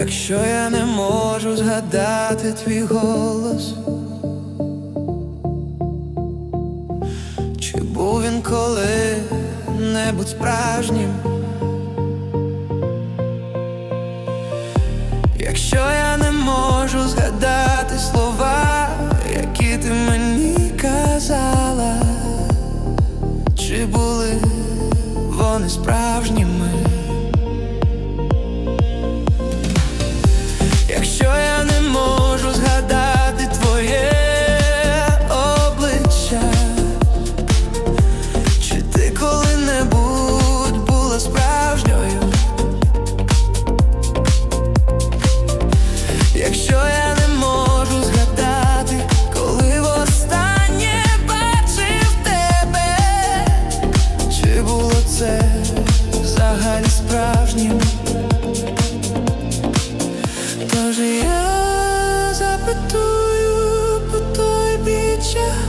якщо я не можу згадати твій голос, чи був він коли-небудь справжнім? Якщо я не можу згадати слова, які ти мені казала, чи були вони справжніми? treasure.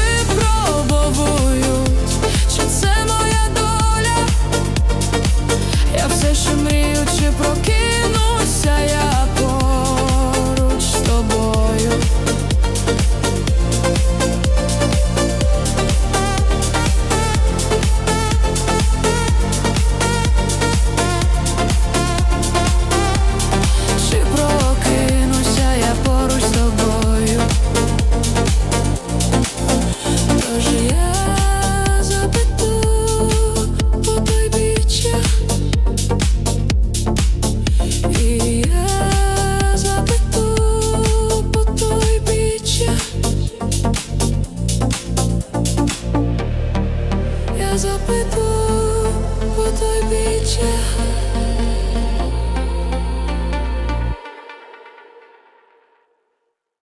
却。